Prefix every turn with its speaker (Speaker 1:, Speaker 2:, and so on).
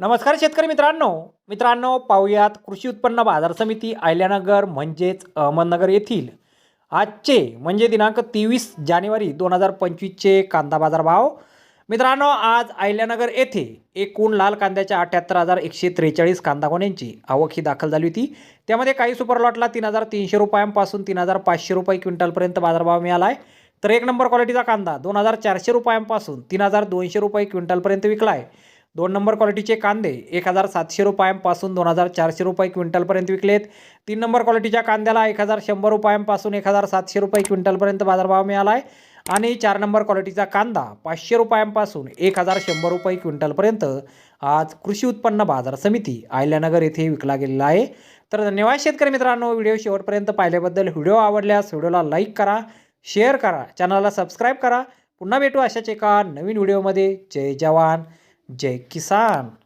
Speaker 1: नमस्कार शेतकरी मित्रांनो. मित्रांनो पाहूयात कृषी उत्पन्न बाजार समिती आयल्यानगर म्हणजेच अहमदनगर येथील. आजचे म्हणजे दिनांक तेवीस जानेवारी दोन हजार पंचवीसचे कांदा बाजार भाव मित्रांनो आज आयल्यानगर येथे एकूण लाल कांद्याच्या अठ्याहत्तर हजार एकशे त्रेचाळीस कांदा गोण्यांची आवक ही दाखल झाली होती. त्यामध्ये काही सुपर लॉटला तीन हजार तीनशे रुपयांपासून तीन हजार पाचशे रुपये क्विंटलपर्यंत बाजारभाव मिळाला आहे तर एक नंबर क्वालिटीचा कांदा दोन हजार चारशे रुपयांपासून तीन हजार दोनशे रुपये क्विंटलपर्यंत विकला आहे दोन नंबर क्वालिटीचे कांदे एक हजार सातशे रुपयांपासून दोन हजार चारशे रुपये क्विंटलपर्यंत विकलेत. तीन नंबर क्वालिटीच्या कांद्याला एक हजार शंभर रुपयांपासून एक हजार सातशे रुपये क्विंटलपर्यंत बाजारभाव मिळाला आहे आणि चार नंबर क्वालिटीचा कांदा पाचशे रुपयांपासून एक हजार शंभर रुपये क्विंटलपर्यंत आज कृषी उत्पन्न बाजार समिती आयल्यानगर येथे विकला गेलेला आहे. तर धन्यवाद शेतकरी मित्रांनो व्हिडिओ शेवटपर्यंत पाहिल्याबद्दल व्हिडिओ आवडल्यास व्हिडिओला लाईक करा शेअर करा चॅनलला सबस्क्राईब करा. पुन्हा भेटू अशाच एका नवीन व्हिडिओमध्ये. जय जवान. जय किसान